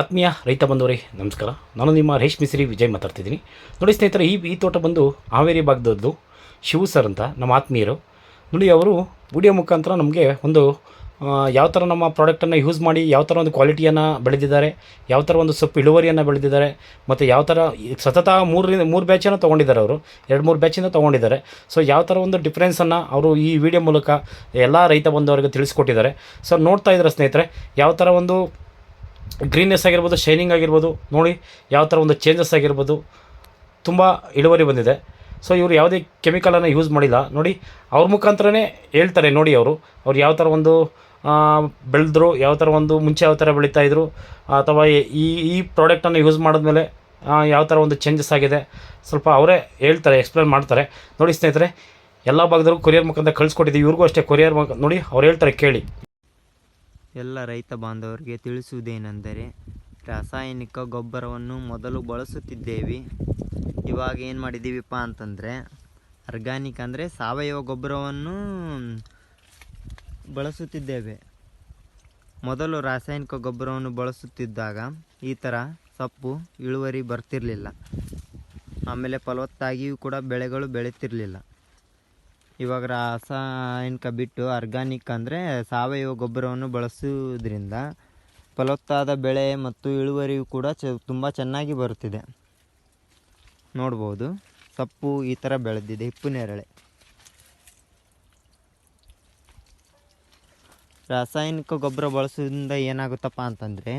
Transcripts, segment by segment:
ಆತ್ಮೀಯ ರೈತ ಬಂಧುವರೇ, ನಮಸ್ಕಾರ. ನಾನು ನಿಮ್ಮ ರೇಷ್ಮಿ ಸಿರಿ ವಿಜಯ್ ಮಾತಾಡ್ತಿದ್ದೀನಿ. ನೋಡಿ ಸ್ನೇಹಿತರೆ, ಈ ಈ ತೋಟ ಬಂದು ಹಾವೇರಿ ಭಾಗದದ್ದು ಶಿವು ಸರ್ ಅಂತ, ನಮ್ಮ ಆತ್ಮೀಯರು. ನೋಡಿ, ಅವರು ವಿಡಿಯೋ ಮುಖಾಂತರ ನಮಗೆ ಒಂದು ಯಾವ ಥರ ನಮ್ಮ ಪ್ರಾಡಕ್ಟನ್ನು ಯೂಸ್ ಮಾಡಿ, ಯಾವ ಥರ ಒಂದು ಕ್ವಾಲಿಟಿಯನ್ನು ಬೆಳೆದಿದ್ದಾರೆ, ಯಾವ ಥರ ಒಂದು ಸೊಪ್ಪು ಇಳುವರಿಯನ್ನು ಬೆಳೆದಿದ್ದಾರೆ, ಮತ್ತು ಯಾವ ಥರ ಸತತ ಮೂರರಿಂದ ಮೂರು ಬ್ಯಾಚನ್ನು ತೊಗೊಂಡಿದ್ದಾರೆ ಅವರು. ಎರಡು, ಮೂರು ಬ್ಯಾಚಿಂದ ತೊಗೊಂಡಿದ್ದಾರೆ. ಸೊ ಯಾವ ಥರ ಒಂದು ಡಿಫ್ರೆನ್ಸನ್ನು ಅವರು ಈ ವಿಡಿಯೋ ಮೂಲಕ ಎಲ್ಲ ರೈತ ಬಂಧುವರಿಗೆ ತಿಳಿಸ್ಕೊಟ್ಟಿದ್ದಾರೆ. ಸೊ ನೋಡ್ತಾ ಇದ್ದಾರೆ ಸ್ನೇಹಿತರೆ, ಯಾವ ಥರ ಒಂದು ಗ್ರೀನ್ನೆಸ್ ಆಗಿರ್ಬೋದು ಶೈನಿಂಗ್ ಆಗಿರ್ಬೋದು, ನೋಡಿ ಯಾವ ಥರ ಒಂದು ಚೇಂಜಸ್ ಆಗಿರ್ಬೋದು, ತುಂಬ ಇಳುವರಿ ಬಂದಿದೆ. ಸೊ ಇವರು ಯಾವುದೇ ಕೆಮಿಕಲನ್ನು ಯೂಸ್ ಮಾಡಿಲ್ಲ. ನೋಡಿ, ಅವ್ರ ಮುಖಾಂತರನೇ ಹೇಳ್ತಾರೆ ನೋಡಿ ಅವರು. ಅವ್ರು ಯಾವ ಥರ ಒಂದು ಬೆಳೆದ್ರು, ಯಾವ ಥರ ಒಂದು ಮುಂಚೆ ಯಾವ ಥರ ಬೆಳೀತಾ ಇದ್ರು, ಅಥವಾ ಈ ಈ ಪ್ರಾಡಕ್ಟನ್ನು ಯೂಸ್ ಮಾಡಿದ್ಮೇಲೆ ಯಾವ ಥರ ಒಂದು ಚೇಂಜಸ್ ಆಗಿದೆ. ಸ್ವಲ್ಪ ಅವರೇ ಹೇಳ್ತಾರೆ ಎಕ್ಸ್ಪ್ಲೇನ್ ಮಾಡ್ತಾರೆ. ನೋಡಿ ಸ್ನೇಹಿತರೆ, ಎಲ್ಲ ಭಾಗದಲ್ಲೂ ಕೊರಿಯರ್ ಮುಖಾಂತರ ಕಳಿಸ್ಕೊಟ್ಟಿದ್ದೀವಿ. ಇವ್ರಿಗೂ ಅಷ್ಟೇ ಕೊರಿಯರ್ ಮುಖ ನೋಡಿ, ಅವ್ರು ಹೇಳ್ತಾರೆ ಕೇಳಿ. ಎಲ್ಲ ರೈತ ಬಾಂಧವರಿಗೆ ತಿಳಿಸುವುದೇನೆಂದರೆ, ರಾಸಾಯನಿಕ ಗೊಬ್ಬರವನ್ನು ಮೊದಲು ಬಳಸುತ್ತಿದ್ದೇವೆ. ಇವಾಗ ಏನು ಮಾಡಿದ್ದೀವಿಪ್ಪ ಅಂತಂದರೆ ಆರ್ಗ್ಯಾನಿಕ್ ಅಂದರೆ ಸಾವಯವ ಗೊಬ್ಬರವನ್ನು ಬಳಸುತ್ತಿದ್ದೇವೆ. ಮೊದಲು ರಾಸಾಯನಿಕ ಗೊಬ್ಬರವನ್ನು ಬಳಸುತ್ತಿದ್ದಾಗ ಈ ಥರ ಸೊಪ್ಪು, ಇಳುವರಿ ಬರ್ತಿರಲಿಲ್ಲ. ಆಮೇಲೆ ಫಲವತ್ತಾಗಿಯೂ ಕೂಡ ಬೆಳೆಗಳು ಬೆಳೀತಿರಲಿಲ್ಲ. ಇವಾಗ ರಾಸಾಯನಿಕ ಬಿಟ್ಟು ಆರ್ಗಾನಿಕ್ ಅಂದರೆ ಸಾವಯವ ಗೊಬ್ಬರವನ್ನು ಬಳಸುವುದರಿಂದ ಫಲವತ್ತಾದ ಬೆಳೆ ಮತ್ತು ಇಳುವರಿಯೂ ಕೂಡ ಚ ತುಂಬ ಚೆನ್ನಾಗಿ ಬರುತ್ತಿದೆ. ನೋಡ್ಬೋದು. ಸೊಪ್ಪು ಈ ಥರ ಬೆಳೆದಿದೆ. ಹಿಪ್ಪು ನೇರಳೆ. ರಾಸಾಯನಿಕ ಗೊಬ್ಬರ ಬಳಸೋದ್ರಿಂದ ಏನಾಗುತ್ತಪ್ಪ ಅಂತಂದರೆ,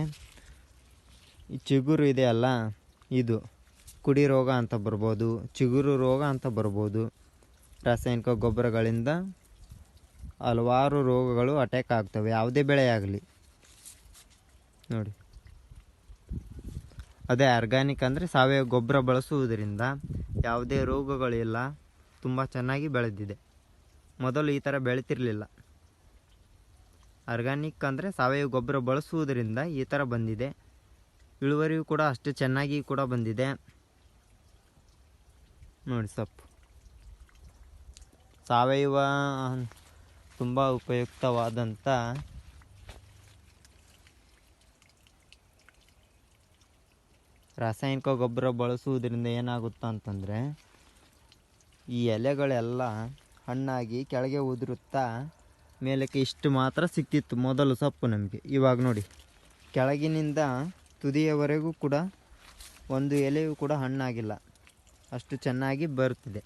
ಈ ಚಿಗುರು ಇದೆಯಲ್ಲ ಇದು ಕುಡಿ ರೋಗ ಅಂತ ಬರ್ಬೋದು, ಚಿಗುರು ರೋಗ ಅಂತ ಬರ್ಬೋದು ರಾಸಾಯನಿಕ ಗೊಬ್ಬರಗಳಿಂದ ಹಲವಾರು ರೋಗಗಳು ಅಟ್ಯಾಕ್ ಆಗ್ತವೆ. ಯಾವುದೇ ಬೆಳೆ ಆಗಲಿ. ನೋಡಿ. ಅದೇ ಆರ್ಗ್ಯಾನಿಕ್ ಅಂದರೆ ಸಾವಯವ ಗೊಬ್ಬರ ಬಳಸುವುದರಿಂದ ಯಾವುದೇ ರೋಗಗಳಿಲ್ಲ. ತುಂಬ ಚೆನ್ನಾಗಿ ಬೆಳೆದಿದೆ. ಮೊದಲು ಈ ಥರ ಬೆಳೆತಿರಲಿಲ್ಲ. ಆರ್ಗ್ಯಾನಿಕ್ ಅಂದರೆ ಸಾವಯವ ಗೊಬ್ಬರ ಬಳಸುವುದರಿಂದ ಈ ಥರ ಬಂದಿದೆ. ಇಳುವರಿಯೂ ಕೂಡ ಅಷ್ಟು ಚೆನ್ನಾಗಿ ಕೂಡ ಬಂದಿದೆ. ನೋಡಿ ಸೊಪ್ಪು. ಸಾವಯವ ತುಂಬ ಉಪಯುಕ್ತವಾದಂಥ ರಾಸಾಯನಿಕ ಗೊಬ್ಬರ ಬಳಸುವುದರಿಂದ ಏನಾಗುತ್ತಾ ಅಂತಂದರೆ, ಈ ಎಲೆಗಳೆಲ್ಲ ಹಣ್ಣಾಗಿ ಕೆಳಗೆ ಉದುರುತ್ತಾ ಮೇಲಕ್ಕೆ ಇಷ್ಟು ಮಾತ್ರ ಸಿಕ್ತಿತ್ತು ಮೊದಲು ಸೊಪ್ಪು ನಮಗೆ. ಇವಾಗ ನೋಡಿ, ಕೆಳಗಿನಿಂದ ತುದಿಯವರೆಗೂ ಕೂಡ ಒಂದು ಎಲೆಯೂ ಕೂಡ ಹಣ್ಣಾಗಿಲ್ಲ. ಅಷ್ಟು ಚೆನ್ನಾಗಿ ಬರುತ್ತಿದೆ.